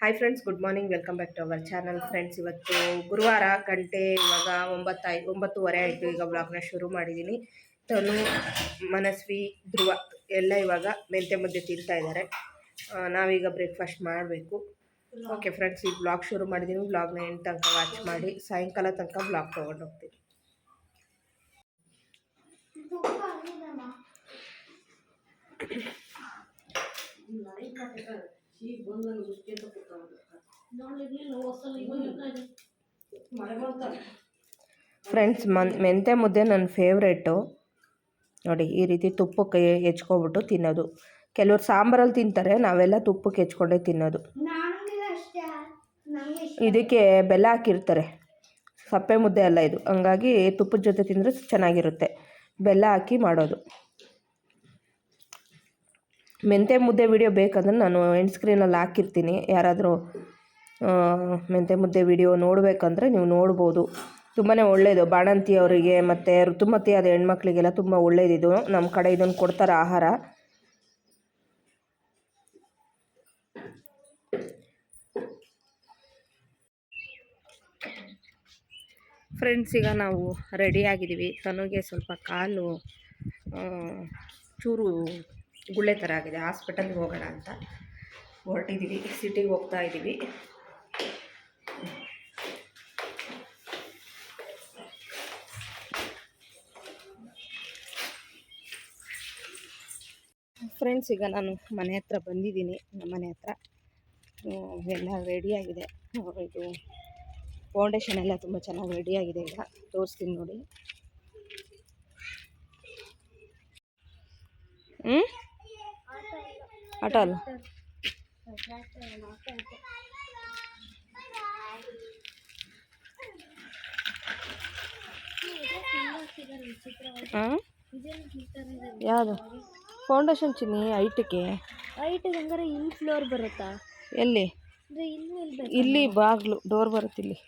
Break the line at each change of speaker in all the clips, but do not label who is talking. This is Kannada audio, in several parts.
Hi friends good morning welcome back to our channel friends ಇವತ್ತು ಗುರುವಾರ ಗಂಟೆ ಇವಾಗ ಒಂಬತ್ತಾಯ್ ಒಂಬತ್ತುವರೆ ಆಯಿತು. ಈಗ ಬ್ಲಾಗ್ನ ಶುರು ಮಾಡಿದ್ದೀನಿ ತನು ಮನಸ್ವಿ ಧ್ರುವ ಎಲ್ಲ ಇವಾಗ ಮೆಂತೆ ಮುದ್ದೆ ತಿಂತಾ ಇದ್ದಾರೆ ನಾವೀಗ ಬ್ರೇಕ್ಫಾಸ್ಟ್ ಮಾಡಬೇಕು. ಓಕೆ ಫ್ರೆಂಡ್ಸ್ ಈ ಬ್ಲಾಗ್ ಶುರು ಮಾಡಿದ್ದೀನಿ ಬ್ಲಾಗ್ನ ಎಂಟು ತನಕ ವಾಚ್ ಮಾಡಿ ಸಾಯಂಕಾಲ ತನಕ ಬ್ಲಾಗ್ ತೊಗೊಂಡು ಹೋಗ್ತೀನಿ. ಫ್ರೆಂಡ್ಸ್ ಮನ್ ಮೆಂತೆ ಮುದ್ದೆ ನನ್ನ ಫೇವ್ರೇಟು ನೋಡಿ ಈ ರೀತಿ ತುಪ್ಪಕ್ಕೆ ಹೆಚ್ಕೊಬಿಟ್ಟು ತಿನ್ನೋದು. ಕೆಲವರು ಸಾಂಬಾರಲ್ಲಿ ತಿಂತಾರೆ ನಾವೆಲ್ಲ ತುಪ್ಪಕ್ಕೆ ಹೆಚ್ಕೊಂಡೇ ತಿನ್ನೋದು. ಇದಕ್ಕೆ ಬೆಲ್ಲ ಹಾಕಿರ್ತಾರೆ. ಸಪ್ಪೆ ಮುದ್ದೆ ಅಲ್ಲ ಇದು. ಹಂಗಾಗಿ ತುಪ್ಪದ ಜೊತೆ ತಿಂದರೆ ಚೆನ್ನಾಗಿರುತ್ತೆ. ಬೆಲ್ಲ ಹಾಕಿ ಮಾಡೋದು. ಮೆಂತೆ ಮುದ್ದೆ ವಿಡಿಯೋ ಬೇಕಂದ್ರೆ ನಾನು ಎಂಡ್ ಸ್ಕ್ರೀನಲ್ಲಿ ಹಾಕಿರ್ತೀನಿ. ಯಾರಾದರೂ ಮೆಂತೆ ಮುದ್ದೆ ವಿಡಿಯೋ ನೋಡಬೇಕಂದ್ರೆ ನೀವು ನೋಡ್ಬೋದು. ತುಂಬಾ ಒಳ್ಳೆಯದು ಬಾಣಂತಿ ಅವರಿಗೆ ಮತ್ತು ಋತುಮತಿ ಆದ ಹೆಣ್ಮಕ್ಳಿಗೆಲ್ಲ ತುಂಬ ಒಳ್ಳೆಯದಿದು ನಮ್ಮ ಕಡೆ ಇದನ್ನು ಕೊಡ್ತಾರೆ ಆಹಾರ. ಫ್ರೆಂಡ್ಸ್ ಈಗ ನಾವು ರೆಡಿಯಾಗಿದ್ದೀವಿ ತನಗೆ ಸ್ವಲ್ಪ ಕಾಲು ಚೂರು ಗುಳ್ಳೆ ಥರ ಆಗಿದೆ. ಹಾಸ್ಪಿಟಲ್ಗೆ ಹೋಗೋಣ ಅಂತ ಹೊರಟಿದ್ದೀವಿ ಸಿಟಿಗೆ ಹೋಗ್ತಾ ಇದ್ದೀವಿ ಫ್ರೆಂಡ್ಸ್ ಈಗ ನಾನು ಮನೆ ಹತ್ರ ಬಂದಿದ್ದೀನಿ. ನಮ್ಮ ಮನೆ ಹತ್ರ. ಎಲ್ಲ ರೆಡಿಯಾಗಿದೆ ಇದು ಫೌಂಡೇಶನ್ ಎಲ್ಲ ತುಂಬ ಚೆನ್ನಾಗಿ ರೆಡಿಯಾಗಿದೆ ಈಗ. ತೋರಿಸ್ತೀನಿ ನೋಡಿ. ಹ್ಞೂ ಆಟೋ ಅಲ್ಲ. ಹಾಂ ಯಾವುದು? ಫೌಂಡೇಶನ್ ಚಿನ್ನಿ ಐಟಕ್ಕೆ
ಹೈಟ್ ಹಂಗಾರೆ ಇಲ್ಲಿ ಫ್ಲೋರ್ ಬರುತ್ತಾ?
ಎಲ್ಲಿ?
ಇಲ್ಲಿ
ಬಾಗ್ಲು ಡೋರ್ ಬರುತ್ತೆ ಇಲ್ಲಿ.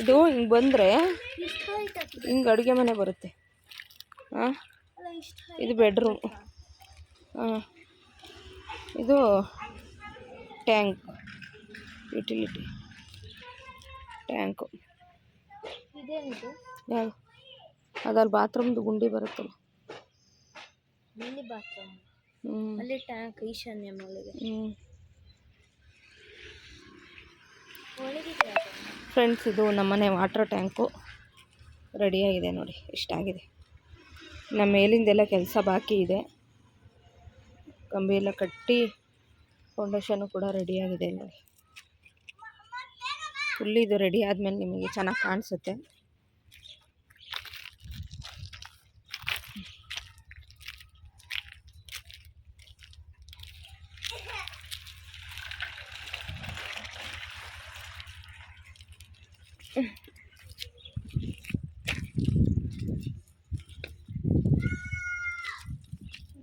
ಇದು ಹಿಂಗೆ ಬಂದರೆ ಹಿಂಗೆ ಅಡುಗೆ ಮನೆ ಬರುತ್ತೆ. ಹಾಂ? ಇದು ಬೆಡ್ರೂಮ್ ಹಾಂ ಇದು ಟ್ಯಾಂಕ್ ಯುಟಿಲಿಟಿ ಟ್ಯಾಂಕು ಯಾವುದು ಅದಲ್ಲಿ ಬಾತ್ರೂಮ್ದು ಗುಂಡಿ ಬರುತ್ತಲ್ಲ.
Mini bathroom?
ಹ್ಞೂ
ಅಲ್ಲಿ ಟ್ಯಾಂಕ್ ಈಶಾನ್ಯ ಮೂಲೆಗೆ
ಫ್ರೆಂಡ್ಸ್ ಇದು ನಮ್ಮನೆ ವಾಟರ್ ಟ್ಯಾಂಕು ರೆಡಿಯಾಗಿದೆ ನೋಡಿ ಇಷ್ಟಾಗಿದೆ. ನಮ್ಮ ಮೇಲಿಂದೆಲ್ಲ ಕೆಲಸ ಬಾಕಿ ಇದೆ. ಕಂಬಿ ಎಲ್ಲ ಕಟ್ಟಿ ಫೌಂಡೇಶನ್ನು ಕೂಡ ರೆಡಿಯಾಗಿದೆ ನೋಡಿ. ಫುಲ್ ಇದು ರೆಡಿ ಆದಮೇಲೆ ನಿಮಗೆ ಚೆನ್ನಾಗಿ ಕಾಣಿಸುತ್ತೆ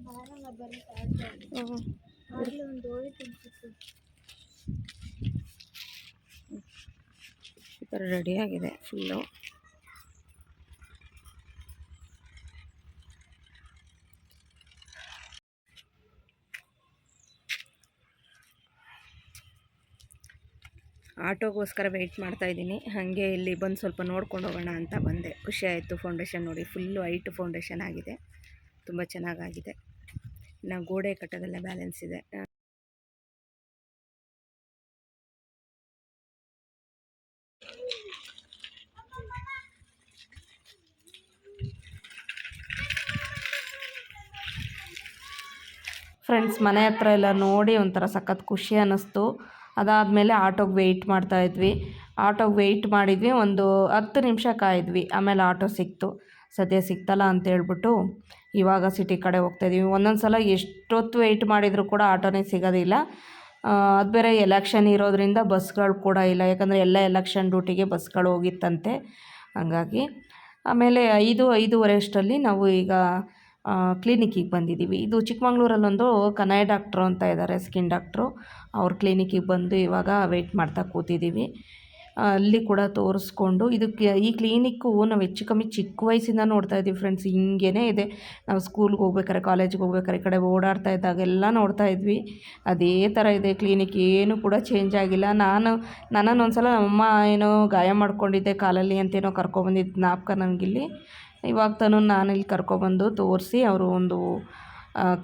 ಬಾರಲ್ಲ ಬರೀ ತಾಳ್ತಾ ಇದೆ.
ಹ್ಞೂ ಈ ಥರ ರೆಡಿಯಾಗಿದೆ ಫುಲ್ಲು ಆಟೋಗೋಸ್ಕರ ವೆಯ್ಟ್ ಮಾಡ್ತಾ ಇದ್ದೀನಿ. ಹಾಗೆ ಇಲ್ಲಿ ಬಂದು ಸ್ವಲ್ಪ ನೋಡ್ಕೊಂಡು ಹೋಗೋಣ ಅಂತ ಬಂದೆ. ಖುಷಿ ಆಯಿತು ಫೌಂಡೇಶನ್ ನೋಡಿ. ಫುಲ್ಲು ಹೈಟ್ ಫೌಂಡೇಶನ್ ಆಗಿದೆ. ತುಂಬ ಚೆನ್ನಾಗಾಗಿದೆ. ಇನ್ನು ಗೋಡೆ ಕಟ್ಟೋದೆಲ್ಲ ಬ್ಯಾಲೆನ್ಸ್ ಇದೆ. ಫ್ರೆಂಡ್ಸ್ ಮನೆ ಹತ್ರ ಎಲ್ಲ ನೋಡಿ ಒಂಥರ ಸಖತ್ ಖುಷಿ ಅನ್ನಿಸ್ತು. ಅದಾದಮೇಲೆ ಆಟೋಗೆ ವೆಯ್ಟ್ ಮಾಡ್ತಾ ಇದ್ವಿ. ಆಟೋಗೆ ವೆಯ್ಟ್ ಮಾಡಿದ್ವಿ, ಒಂದು ಹತ್ತು ನಿಮಿಷ ಕಾಯಿದ್ವಿ ಆಮೇಲೆ ಆಟೋ ಸಿಕ್ತು. ಸದ್ಯ ಸಿಕ್ತಲ್ಲ ಅಂತ ಹೇಳ್ಬಿಟ್ಟು ಇವಾಗ ಸಿಟಿ ಕಡೆ ಹೋಗ್ತಾ ಇದೀವಿ. ಒಂದೊಂದು ಸಲ ಎಷ್ಟೊತ್ತು ವೆಯ್ಟ್ ಮಾಡಿದರೂ ಕೂಡ ಆಟೋನೇ ಸಿಗೋದಿಲ್ಲ ಅದು ಬೇರೆ ಎಲೆಕ್ಷನ್ ಇರೋದ್ರಿಂದ ಬಸ್ಗಳು ಕೂಡ ಇಲ್ಲ. ಯಾಕಂದರೆ ಎಲ್ಲ ಎಲೆಕ್ಷನ್ ಡ್ಯೂಟಿಗೆ ಬಸ್ಗಳು ಹೋಗಿತ್ತಂತೆ. ಹಂಗಾಗಿ ಆಮೇಲೆ ಐದು, ಐದೂವರೆ ಅಷ್ಟರಲ್ಲಿ ನಾವು ಈಗ ಕ್ಲಿನಿಕ್ಕಿಗೆ ಬಂದಿದ್ದೀವಿ. ಇದು ಚಿಕ್ಕಮಂಗ್ಳೂರಲ್ಲೊಂದು ಕನಾಯ ಡಾಕ್ಟ್ರು ಅಂತ ಇದ್ದಾರೆ ಸ್ಕಿನ್ ಡಾಕ್ಟ್ರು ಅವ್ರ ಕ್ಲಿನಿಕ್ಕಿಗೆ ಬಂದು ಇವಾಗ ವೆಯ್ಟ್ ಮಾಡ್ತಾ ಕೂತಿದ್ದೀವಿ.
ಅಲ್ಲಿ ಕೂಡ ತೋರಿಸ್ಕೊಂಡು ಇದಕ್ಕೆ ಈ ಕ್ಲಿನಿಕ್ಕು ನಾವು ಹೆಚ್ಚು ಕಮ್ಮಿ ಚಿಕ್ಕ ವಯಸ್ಸಿಂದ ನೋಡ್ತಾ ಇದ್ದೀವಿ ಫ್ರೆಂಡ್ಸ್ ಹಿಂಗೇ ಇದೆ. ನಾವು ಸ್ಕೂಲ್ಗೆ ಹೋಗ್ಬೇಕಾರೆ ಕಾಲೇಜ್ಗೆ ಹೋಗ್ಬೇಕಾರೆ, ಈ ಕಡೆ ಓಡಾಡ್ತಾ ಇದ್ದಾಗೆಲ್ಲ ನೋಡ್ತಾ ಇದ್ವಿ. ಅದೇ ಥರ ಇದೆ ಕ್ಲಿನಿಕ್ ಏನು ಕೂಡ ಚೇಂಜ್ ಆಗಿಲ್ಲ. ನಾನು, ನನ್ನನ್ನು ಒಂದ್ಸಲ ನಮ್ಮಮ್ಮ ಏನೋ ಗಾಯ ಮಾಡ್ಕೊಂಡಿದ್ದೆ ಕಾಲಲ್ಲಿ ಅಂತೇನೋ ಕರ್ಕೊಬಂದಿದ್ದು ಜ್ಞಾಪಕ ನನಗಿಲ್ಲಿ. ಇವಾಗ ತಾನು ನಾನು ಇಲ್ಲಿ ಕರ್ಕೊಬಂದು ತೋರಿಸಿ ಅವರು ಒಂದು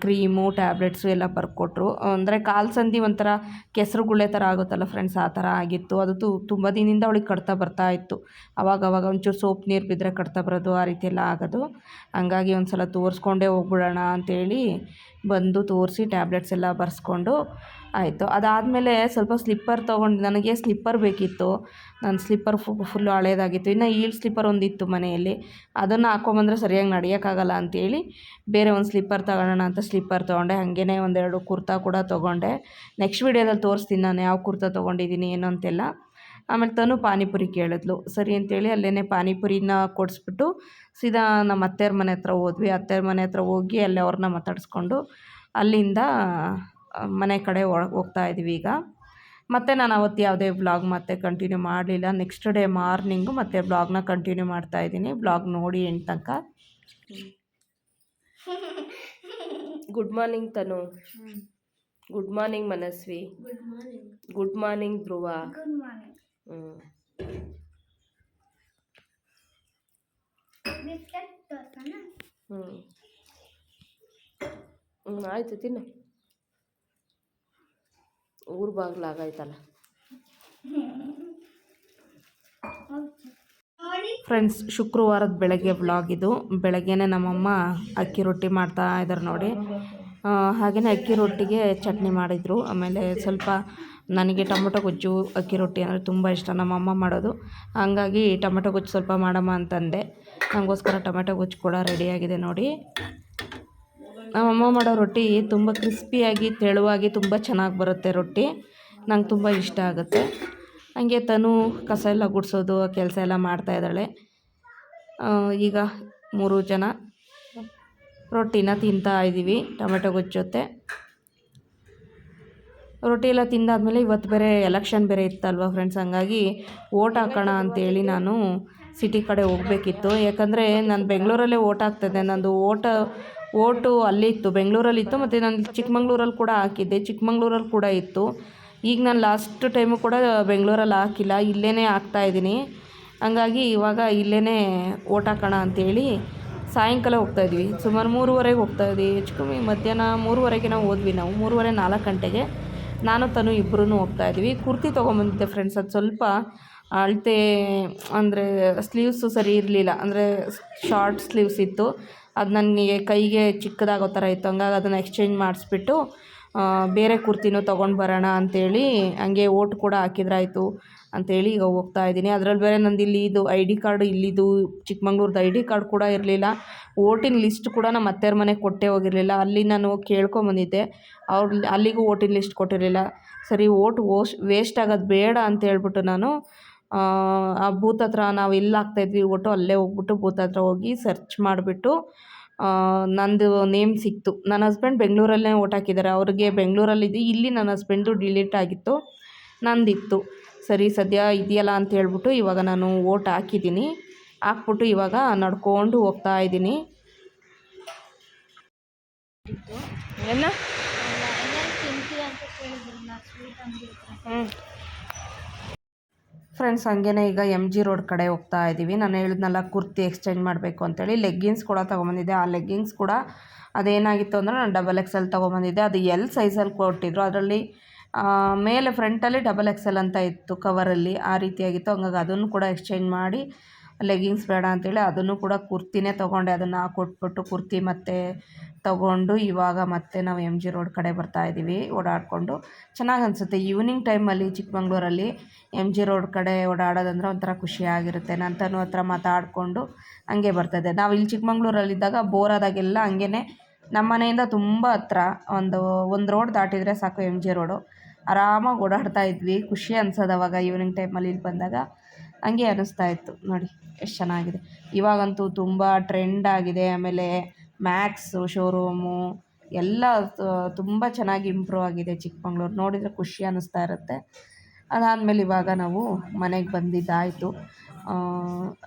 ಕ್ರೀಮು, ಟ್ಯಾಬ್ಲೆಟ್ಸು ಎಲ್ಲ ಬರ್ಕೊಟ್ರು. ಅಂದರೆ ಕಾಲು ಸಂಧಿ ಒಂಥರ ಕೆಸರು ಗುಳ್ಳೆ ಥರ ಆಗುತ್ತಲ್ಲ ಫ್ರೆಂಡ್ಸ್ ಆ ಥರ ಆಗಿತ್ತು. ಅದು ತು, ತುಂಬ ದಿನದಿಂದ ಅವಳಿಗೆ ಕಡ್ತಾ ಬರ್ತಾ ಇತ್ತು. ಅವಾಗ ಅವಾಗ ಒಂಚೂರು ಸೋಪ್ ನೀರು ಬಿದ್ದರೆ ಕಡ್ತಾ ಬರೋದು ಆ ರೀತಿ ಎಲ್ಲ ಆಗೋದು. ಹಂಗಾಗಿ ಒಂದು ಸಲ ತೋರಿಸ್ಕೊಂಡೇ ಹೋಗ್ಬಿಡೋಣ ಅಂತೇಳಿ ಬಂದು ತೋರಿಸಿ ಟ್ಯಾಬ್ಲೆಟ್ಸ್ ಎಲ್ಲ ಬರೆಸ್ಕೊಂಡು ಆಯಿತು. ಅದಾದಮೇಲೆ ಸ್ವಲ್ಪ ಸ್ಲಿಪ್ಪರ್ ತೊಗೊಂಡು, ನನಗೆ ಸ್ಲಿಪ್ಪರ್ ಬೇಕಿತ್ತು. ನನ್ನ ಸ್ಲಿಪ್ಪರ್ ಫುಲ್ಲು ಹಳೇದಾಗಿತ್ತು. ಇನ್ನು ಈಲ್ ಸ್ಲಿಪ್ಪರ್ ಒಂದಿತ್ತು ಮನೆಯಲ್ಲಿ. ಅದನ್ನು ಹಾಕ್ಕೊಂಬಂದ್ರೆ ಸರಿಯಾಗಿ ನಡೆಯೋಕ್ಕಾಗಲ್ಲ ಅಂತೇಳಿ ಬೇರೆ ಒಂದು ಸ್ಲಿಪ್ಪರ್ ತಗೊಳ್ಳೋಣ ಅಂತ ಸ್ಲಿಪ್ಪರ್ ತೊಗೊಂಡೆ. ಹಾಗೇ ಒಂದೆರಡು ಕುರ್ತಾ ಕೂಡ ತೊಗೊಂಡೆ. ನೆಕ್ಸ್ಟ್ ವೀಡಿಯೋದಲ್ಲಿ ತೋರಿಸ್ತೀನಿ ನಾನು ಯಾವ ಕುರ್ತಾ ತೊಗೊಂಡಿದ್ದೀನಿ ಏನು ಅಂತೆಲ್ಲ. ಆಮೇಲೆ ತನು ಪಾನಿಪುರಿ ಕೇಳಿದ್ಲು. ಸರಿ ಅಂತೇಳಿ ಅಲ್ಲೇ ಪಾನಿಪುರಿನ ಕೊಡಿಸ್ಬಿಟ್ಟು ಸೀದಾ ನಮ್ಮ ಅತ್ತೆಯವ್ರ ಮನೆ ಹತ್ರ ಹೋದ್ವಿ. ಅತ್ತೆಯವ್ರ ಮನೆ ಹತ್ರ ಹೋಗಿ ಅಲ್ಲೇ ಅವ್ರನ್ನ ಮಾತಾಡಿಸ್ಕೊಂಡು ಅಲ್ಲಿಂದ ಮನೆ ಕಡೆ ಒಳಗೆ ಹೋಗ್ತಾ ಇದ್ವಿ ಈಗ. ಮತ್ತು ನಾನು ಅವತ್ತು ಯಾವುದೇ ಬ್ಲಾಗ್ ಮತ್ತೆ ಕಂಟಿನ್ಯೂ ಮಾಡಲಿಲ್ಲ. ನೆಕ್ಸ್ಟ್ ಡೇ ಮಾರ್ನಿಂಗು ಮತ್ತೆ ಬ್ಲಾಗ್ನ ಕಂಟಿನ್ಯೂ ಮಾಡ್ತಾ ಇದ್ದೀನಿ. ಬ್ಲಾಗ್ ನೋಡಿ ಎಂಟು ತನಕ. Good morning Tanu. Good morning Manasvi.
Good morning
Dhruva.
Good morning
ಹ್ಞೂ ಹ್ಞೂ ಆಯಿತು, ತಿನ್ನು. ಊರು ಬಾಗ್ಲಾಗೈತಲ್ಲ ಫ್ರೆಂಡ್ಸ್ ಶುಕ್ರವಾರದ ಬೆಳಗ್ಗೆ ಬ್ಲಾಗ್ ಇದು. ಬೆಳಗ್ಗೆನೇ ನಮ್ಮಮ್ಮ ಅಕ್ಕಿ ರೊಟ್ಟಿ ಮಾಡ್ತಾ ಇದ್ದಾರೆ ನೋಡಿ. ಹಾಗೆಯೇ ಅಕ್ಕಿ ರೊಟ್ಟಿಗೆ ಚಟ್ನಿ ಮಾಡಿದರು. ಆಮೇಲೆ ಸ್ವಲ್ಪ ನನಗೆ ಟೊಮೊಟೊ ಗೊಜ್ಜು, ಅಕ್ಕಿ ರೊಟ್ಟಿ ಅಂದರೆ ತುಂಬ ಇಷ್ಟ. ನಮ್ಮಮ್ಮ ಮಾಡೋದು. ಹಾಗಾಗಿ ಟೊಮೊಟೊ ಗೊಜ್ಜು ಸ್ವಲ್ಪ ಮಾಡಮ್ಮ ಅಂತಂದೆ. ನನಗೋಸ್ಕರ ಟೊಮೆಟೊ ಗೊಜ್ಜು ಕೂಡ ರೆಡಿಯಾಗಿದೆ ನೋಡಿ. ನಮ್ಮಮ್ಮ ಮಾಡೋ ರೊಟ್ಟಿ ತುಂಬ ಕ್ರಿಸ್ಪಿಯಾಗಿ ತೆಳುವಾಗಿ ತುಂಬ ಚೆನ್ನಾಗಿ ಬರುತ್ತೆ ರೊಟ್ಟಿ. ನಂಗೆ ತುಂಬ ಇಷ್ಟ ಆಗುತ್ತೆ. ಹಂಗೆ ತನು ಕಸ ಎಲ್ಲ ಗುಡಿಸೋದು, ಕೆಲಸ ಎಲ್ಲ ಮಾಡ್ತಾಯಿದ್ದಾಳೆ ಈಗ ಮೂರು ಜನ ರೊಟ್ಟಿನ ತಿಂತಾ ಇದ್ದೀವಿ ಟೊಮೆಟೊ ಗೊಜ್ಜು ಜೊತೆ. ರೊಟ್ಟಿ ಎಲ್ಲ ತಿಂದಾದಮೇಲೆ ಇವತ್ತು ಬೇರೆ ಎಲೆಕ್ಷನ್ ಬೇರೆ ಇತ್ತಲ್ವ ಫ್ರೆಂಡ್ಸ್ ಹಂಗಾಗಿ ಓಟ್ ಹಾಕೋಣ ಅಂತೇಳಿ ನಾನು ಸಿಟಿ ಕಡೆ ಹೋಗಬೇಕಿತ್ತು. ಯಾಕಂದರೆ ನಾನು ಬೆಂಗಳೂರಲ್ಲೇ ಓಟ್ ಹಾಕ್ತಿದ್ದೆ. ನಂದು ಓಟ ಓಟು ಬೆಂಗಳೂರಲ್ಲಿ ಬೆಂಗಳೂರಲ್ಲಿತ್ತು ಮತ್ತು ನಾನು ಚಿಕ್ಕಮಂಗ್ಳೂರಲ್ಲಿ ಕೂಡ ಹಾಕಿದ್ದೆ. ಚಿಕ್ಕಮಂಗ್ಳೂರಲ್ಲಿ ಕೂಡ ಇತ್ತು. ಈಗ ನಾನು ಲಾಸ್ಟ್ ಟೈಮು ಕೂಡ ಬೆಂಗಳೂರಲ್ಲಿ ಹಾಕಿಲ್ಲ. ಇಲ್ಲೇ ಹಾಕ್ತಾಯಿದ್ದೀನಿ ಹಂಗಾಗಿ ಇವಾಗ ಇಲ್ಲೇ ಓಟ್ ಹಾಕೋಣ ಅಂತೇಳಿ ಸಾಯಂಕಾಲ ಹೋಗ್ತಾಯಿದ್ವಿ ಸುಮಾರು ಮೂರುವರೆಗೆ ಹೋಗ್ತಾಯಿದ್ವಿ ಹೆಚ್ಚು ಕಮ್ಮಿ ಮಧ್ಯಾಹ್ನ ಮೂರುವರೆಗೆ ನಾವು ಹೋದ್ವಿ ನಾವು. ಮೂರುವರೆ ನಾಲ್ಕು ಗಂಟೆಗೆ ನಾನು, ತನು ಇಬ್ಬರೂ ಹೋಗ್ತಾಯಿದ್ವಿ ಕುರ್ತಿ ತೊಗೊಂಬಂದಿದ್ದೆ ಫ್ರೆಂಡ್ಸ್ ಅದು ಸ್ವಲ್ಪ ಅಳತೆ, ಅಂದರೆ ಸ್ಲೀವ್ಸು ಸರಿ ಇರಲಿಲ್ಲ. ಅಂದರೆ ಶಾರ್ಟ್ ಸ್ಲೀವ್ಸ್ ಇತ್ತು. ಅದು ನನಗೆ ಕೈಗೆ ಚಿಕ್ಕದಾಗೋ ಥರ ಇತ್ತು. ಹಂಗಾಗಿ ಅದನ್ನು ಎಕ್ಸ್ಚೇಂಜ್ ಮಾಡಿಸ್ಬಿಟ್ಟು ಬೇರೆ ಕುರ್ತಿನೂ ತೊಗೊಂಡು ಬರೋಣ ಅಂಥೇಳಿ ಹಂಗೆ ಓಟ್ ಕೂಡ ಹಾಕಿದ್ರಾಯ್ತು ಅಂಥೇಳಿ ಈಗ ಹೋಗ್ತಾ ಇದ್ದೀನಿ. ಅದ್ರಲ್ಲಿ ಬೇರೆ ನಂದು ಇಲ್ಲಿ ಇದು ಐ ಡಿ ಕಾರ್ಡು ಇಲ್ಲಿದು ಚಿಕ್ಕಮಂಗ್ಳೂರ್ದು ಐ ಡಿ ಕಾರ್ಡ್ ಕೂಡ ಇರಲಿಲ್ಲ. ಓಟಿನ ಲಿಸ್ಟ್ ಕೂಡ ನಮ್ಮ ಅತ್ತೆಯವ್ರ ಮನೆಗೆ ಕೊಟ್ಟೇ ಹೋಗಿರಲಿಲ್ಲ. ಅಲ್ಲಿ ನಾನು ಕೇಳ್ಕೊಂಬಂದಿದ್ದೆ ಅವ್ರು ಅಲ್ಲಿಗೂ ಓಟಿನ ಲಿಸ್ಟ್ ಕೊಟ್ಟಿರಲಿಲ್ಲ. ಸರಿ, ಓಟ್ ವೋಸ್ಟ್ ವೇಸ್ಟ್ ಆಗೋದು ಬೇಡ ಅಂತ ಹೇಳ್ಬಿಟ್ಟು ನಾನು, ಆ ಬೂತ್ ಹತ್ರ ನಾವು ಎಲ್ಲಿ ಹಾಕ್ತಾಯಿದ್ವಿ ಓಟು ಅಲ್ಲೇ ಹೋಗ್ಬಿಟ್ಟು ಬೂತ್ ಹತ್ರ ಹೋಗಿ ಸರ್ಚ್ ಮಾಡಿಬಿಟ್ಟು ನಂದು ನೇಮ್ ಸಿಕ್ತು. ನನ್ನ ಹಸ್ಬೆಂಡ್ ಬೆಂಗಳೂರಲ್ಲೇ ಓಟ್ ಹಾಕಿದ್ದಾರೆ. ಅವ್ರಿಗೆ ಬೆಂಗಳೂರಲ್ಲಿದ್ದು ಇಲ್ಲಿ ನನ್ನ ಹಸ್ಬೆಂಡು ಡಿಲೀಟ್ ಆಗಿತ್ತು. ನಂದಿತ್ತು. ಸರಿ ಸದ್ಯ ಇದೆಯಲ್ಲ ಅಂತ ಹೇಳ್ಬಿಟ್ಟು ಇವಾಗ ನಾನು ಓಟ್ ಹಾಕಿದ್ದೀನಿ. ಹಾಕ್ಬಿಟ್ಟು ಇವಾಗ ನಡ್ಕೊಂಡು ಹೋಗ್ತಾ ಇದ್ದೀನಿ. ಏನ
ಎಲ್ಲರೂ ತಿಂತೀವಿ ಅಂತ ಕೇಳಿದ್ರು ನಾ ಸ್ವೀಟ್ ಅಂಗಡಿ ಹತ್ರ
ಹ್ಞೂ ಫ್ರೆಂಡ್ಸ್ ಹಂಗೇನೆ ಈಗ ಎಂ ಜಿ ರೋಡ್ ಕಡೆ ಹೋಗ್ತಾ ಇದ್ದೀವಿ ನಾನು ಹೇಳಿದ್ನಲ್ಲ, ಕುರ್ತಿ ಎಕ್ಸ್ಚೇಂಜ್ ಮಾಡಬೇಕು ಅಂತೇಳಿ. ಲೆಗ್ಗಿನ್ಸ್ ಕೂಡ ತೊಗೊಂಬಂದಿದ್ದೆ. ಆ ಲೆಗ್ಗಿನ್ಸ್ ಕೂಡ ಅದೇನಾಗಿತ್ತು ಅಂದರೆ ನಾನು ಡಬಲ್ ಎಕ್ಸ್ ಎಲ್ ತೊಗೊಂಬಂದಿದ್ದೆ. ಅದು ಎಲ್ ಸೈಜಲ್ಲಿ ಕೊಟ್ಟಿದ್ರು. ಅದರಲ್ಲಿ ಮೇಲೆ ಫ್ರಂಟಲ್ಲಿ ಡಬಲ್ ಎಕ್ಸ್ ಎಲ್ ಅಂತ ಇತ್ತು ಕವರಲ್ಲಿ ಆ ರೀತಿಯಾಗಿತ್ತು ಹಂಗಾಗಿ ಅದನ್ನು ಕೂಡ ಎಕ್ಸ್ಚೇಂಜ್ ಮಾಡಿ ಲೆಗ್ಗಿಂಗ್ಸ್ ಬೇಡ ಅಂತೇಳಿ ಅದನ್ನು ಕೂಡ ಕುರ್ತಿನೇ ತೊಗೊಂಡೆ. ಅದನ್ನು ಕೊಟ್ಬಿಟ್ಟು ಕುರ್ತಿ ಮತ್ತು ತೊಗೊಂಡು ಇವಾಗ ಮತ್ತೆ ನಾವು ಎಂ ಜಿ ರೋಡ್ ಕಡೆ ಬರ್ತಾ ಇದ್ದೀವಿ, ಓಡಾಡಿಕೊಂಡು. ಚೆನ್ನಾಗಿ ಅನಿಸುತ್ತೆ. ಈವ್ನಿಂಗ್ ಟೈಮಲ್ಲಿ ಚಿಕ್ಕಮಂಗ್ಳೂರಲ್ಲಿ ಎಂ ಜಿ ರೋಡ್ ಕಡೆ ಓಡಾಡೋದಂದ್ರೆ ಒಂಥರ ಖುಷಿಯಾಗಿರುತ್ತೆ ನನ್ನ ತನು ಹತ್ರ ಮಾತಾಡಿಕೊಂಡು ಹಂಗೆ ಬರ್ತದೆ. ನಾವು ಇಲ್ಲಿ ಚಿಕ್ಕಮಂಗ್ಳೂರಲ್ಲಿದ್ದಾಗ ಬೋರ್ ಆದಾಗೆಲ್ಲ ಹಂಗೇ ನಮ್ಮ ಮನೆಯಿಂದ ತುಂಬ ಹತ್ರ ಒಂದು ಒಂದು ರೋಡ್ ದಾಟಿದರೆ ಸಾಕು ಎಂ ಜಿ ರೋಡು. ಆರಾಮಾಗಿ ಓಡಾಡ್ತಾ ಇದ್ವಿ. ಖುಷಿ ಅನ್ಸೋದು ಅವಾಗ ಈವ್ನಿಂಗ್ ಟೈಮಲ್ಲಿ ಇಲ್ಲಿ ಬಂದಾಗ. ಹಂಗೆ ಅನ್ನಿಸ್ತಾ ಇತ್ತು. ನೋಡಿ, ಎಷ್ಟು ಚೆನ್ನಾಗಿದೆ. ಇವಾಗಂತೂ ತುಂಬ ಟ್ರೆಂಡ್ ಆಗಿದೆ. ಆಮೇಲೆ ಮ್ಯಾಕ್ಸು ಶೋರೂಮು ಎಲ್ಲ ತುಂಬ ಚೆನ್ನಾಗಿ ಇಂಪ್ರೂವ್ ಆಗಿದೆ ಚಿಕ್ಕಮಂಗ್ಳೂರು. ನೋಡಿದರೆ ಖುಷಿ ಅನ್ನಿಸ್ತಾ ಇರುತ್ತೆ. ಅದಾದಮೇಲೆ ಇವಾಗ ನಾವು ಮನೆಗೆ ಬಂದಿದ್ದಾಯಿತು.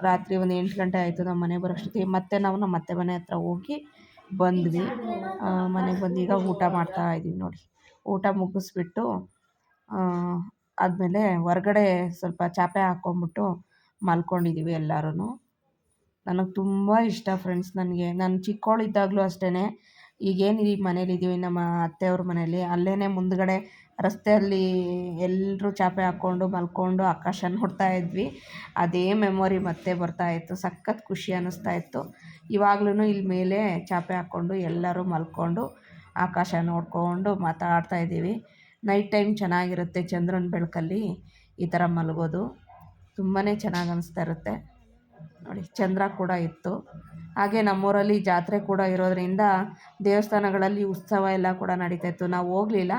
ರಾತ್ರಿ ಒಂದು ಎಂಟು ಗಂಟೆ ಆಯಿತು ನಮ್ಮ ಮನೆಗೆ ಬರೋಷ್ಟೊತ್ತಿಗೆ. ಮತ್ತೆ ನಾವು ನಮ್ಮ ಅತ್ತೆ ಮನೆ ಹತ್ರ ಹೋಗಿ ಬಂದ್ವಿ. ಮನೆಗೆ ಬಂದು ಈಗ ಊಟ ಮಾಡ್ತಾ ಇದ್ದೀವಿ ನೋಡಿ. ಊಟ ಮುಗಿಸ್ಬಿಟ್ಟು ಆದಮೇಲೆ ಹೊರಗಡೆ ಸ್ವಲ್ಪ ಚಾಪೆ ಹಾಕ್ಕೊಂಬಿಟ್ಟು ಮಲ್ಕೊಂಡಿದ್ದೀವಿ ಎಲ್ಲರೂ ನನಗೆ ತುಂಬ ಇಷ್ಟ ಫ್ರೆಂಡ್ಸ್ ನನಗೆ. ನಾನು ಚಿಕ್ಕವಳಿದ್ದಾಗಲೂ ಅಷ್ಟೇ ಈಗೇನು ಈ ಮನೇಲಿದ್ದೀವಿ ನಮ್ಮ ಅತ್ತೆಯವ್ರ ಮನೇಲಿ. ಅಲ್ಲೇ ಮುಂದ್ಗಡೆ ರಸ್ತೆಯಲ್ಲಿ ಎಲ್ಲರೂ ಚಾಪೆ ಹಾಕ್ಕೊಂಡು, ಮಲ್ಕೊಂಡು ಆಕಾಶ ನೋಡ್ತಾ ಇದ್ವಿ. ಅದೇ ಮೆಮೊರಿ ಮತ್ತೆ ಬರ್ತಾ ಇತ್ತು. ಸಖತ್ ಖುಷಿ ಅನ್ನಿಸ್ತಾ ಇತ್ತು. ಇವಾಗ್ಲೂ ಇಲ್ಲಿ ಮೇಲೆ ಚಾಪೆ ಹಾಕ್ಕೊಂಡು, ಎಲ್ಲರೂ ಮಲ್ಕೊಂಡು, ಆಕಾಶ ನೋಡಿಕೊಂಡು ಮಾತಾಡ್ತಾ ಇದ್ದೀವಿ. ನೈಟ್ ಟೈಮ್ ಚೆನ್ನಾಗಿರುತ್ತೆ ಚಂದ್ರನ ಬೆಳಕಲ್ಲಿ. ಈ ಥರ ಮಲಗೋದು ತುಂಬಾ ಚೆನ್ನಾಗಿ ಅನಿಸ್ತಾ ಇರುತ್ತೆ. ನೋಡಿ, ಚಂದ್ರ ಕೂಡ ಇತ್ತು. ಹಾಗೆ ನಮ್ಮೂರಲ್ಲಿ ಜಾತ್ರೆ ಕೂಡ ಇರೋದರಿಂದ ದೇವಸ್ಥಾನಗಳಲ್ಲಿ ಉತ್ಸವ ಎಲ್ಲ ಕೂಡ ನಡೀತಾ ಇತ್ತು. ನಾವು ಹೋಗಲಿಲ್ಲ.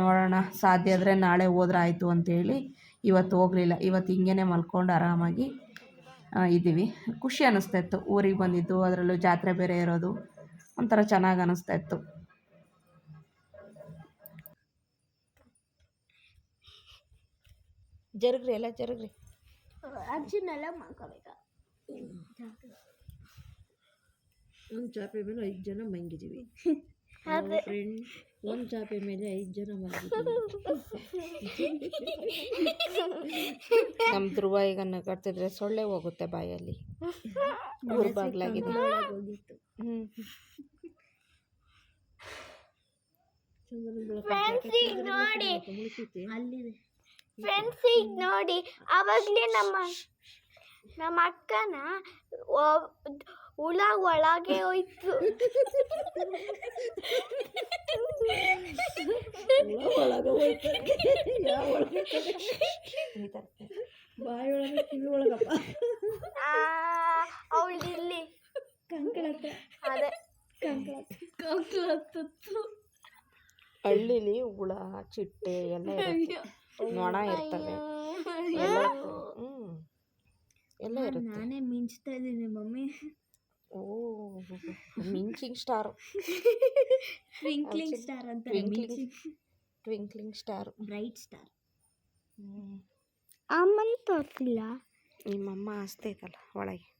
ನೋಡೋಣ, ಸಾಧ್ಯ ಆದರೆ ನಾಳೆ ಹೋದ್ರೆ ಆಯಿತು ಅಂತೇಳಿ ಇವತ್ತು ಹೋಗಲಿಲ್ಲ. ಇವತ್ತು ಹಿಂಗೇ ಮಲ್ಕೊಂಡು ಆರಾಮಾಗಿ ಇದ್ದೀವಿ. ಖುಷಿ ಅನ್ನಿಸ್ತಾ ಇತ್ತು. ಊರಿಗೆ ಬಂದಿದ್ದು, ಅದರಲ್ಲೂ ಜಾತ್ರೆ ಬೇರೆ ಇರೋದು, ಒಂಥರ ಚೆನ್ನಾಗಿ ಅನ್ನಿಸ್ತಾ ಇತ್ತು. ಜರುಗ್ರಿ, ಎಲ್ಲ ಜರುಗ್ರಿ.
ಅಜ್ಜನೆಲ್ಲ ಮಾಡ್ಕೋಬೇಕು.
ಒಂದು ಚಾಪೆ ಮೇಲೆ ಐದು ಜನ
ಮಂಗಿದೀವಿ.
ಫ್ರೆಂಡ್ ಒಂದು ಚಾಪೆ ಮೇಲೆ ಐದು ಜನ ನಮ್ಮ ಧ್ರುವ ಈಗ ನಗಾಡ್ತಿದ್ರೆ ಸೊಳ್ಳೆ ಹೋಗುತ್ತೆ ಬಾಯಲ್ಲಿ. ಬಾಗ್ಲಾಗಿದೆ. ಹ್ಞೂ
ನೋಡಿ. ಅಲ್ಲಿದೆ ಫ್ರೆಂಡ್ಸ್ ಈಗ ನೋಡಿ ಅವಾಗಲೇ ನಮ್ಮ ನಮ್ಮ ಅಕ್ಕನ ಹುಳ ಒಳಗೆ ಹೋಯ್ತು.
ಬಾಯೊಳಗೆ ಕಿವಿ ಒಳಗಪ್ಪ.
ಅವಳು ಇಲ್ಲಿ. ಅದೇ.
ಹಳ್ಳಿಲಿ ಹುಳ ಚಿಟ್ಟೆ ಎಲ್ಲ ಇರುತ್ತೆ. ನೊಣ ಇರ್ತವೆ. ಎಲ್ಲ ಹ್ಞೂ ಎಲ್ಲ ಇರುತ್ತೆ.
ನಾನೇ ಮಿಂಚ್ತಾ ಇದ್ದೀನಿ ಮಮ್ಮಿ.
ಓ ಮಿಂಚಿಂಗ್ ಸ್ಟಾರ್.
ಟ್ವಿಂಕ್ಲಿಂಗ್ ಸ್ಟಾರ್ ಅಂತ
twinkling twinkling star.
Bright star. ಅಮ್ಮನ ತೋರಿಸಿಲ್ಲ
ನಿಮ್ಮಮ್ಮ ಹಸ್ತೈತಲ್ಲ ಒಳಗೆ.